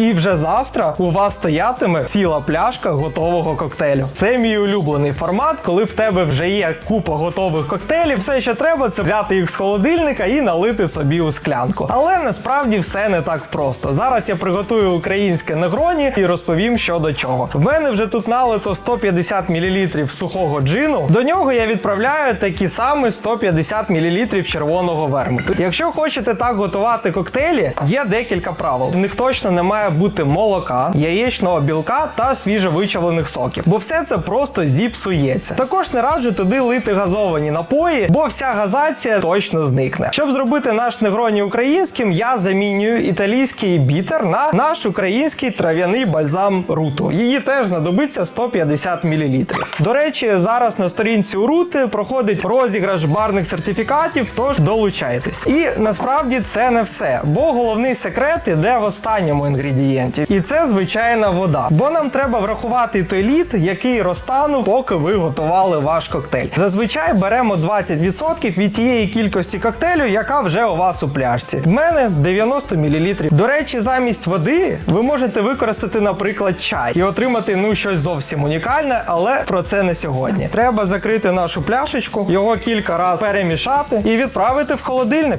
І вже завтра у вас стоятиме ціла пляшка готового коктейлю. Це мій улюблений формат, коли в тебе вже є купа готових коктейлів. Все, що треба, це взяти їх з холодильника і налити собі у склянку. Але насправді все не так просто. Зараз я приготую українське негроні і розповім, що до чого. В мене вже тут налито 150 мл сухого джину. До нього я відправляю такі самі 150 мл червоного вермуту. Якщо хочете так готувати коктейлі, є декілька правил. В них точно не має бути молока, яєчного білка та свіжовичавлених соків, бо все це просто зіпсується. Також не раджу туди лити газовані напої, бо вся газація точно зникне. Щоб зробити наш негроні українським, я замінюю італійський бітер на наш український трав'яний бальзам руту. Її теж знадобиться 150 мл. До речі, зараз на сторінці у рути проходить розіграш барних сертифікатів, тож долучайтесь. І насправді це не все, бо головний секрет іде в останньому інгредієнті, і це звичайна вода. Бо нам треба врахувати той лід, який розтанув, поки ви готували ваш коктейль. Зазвичай беремо 20% від тієї кількості коктейлю, яка вже у вас у пляшці. В мене 90 мл. До речі, замість води ви можете використати, наприклад, чай і отримати ну щось зовсім унікальне, але про це не сьогодні. Треба закрити нашу пляшечку, його кілька разів перемішати і відправити в холодильник.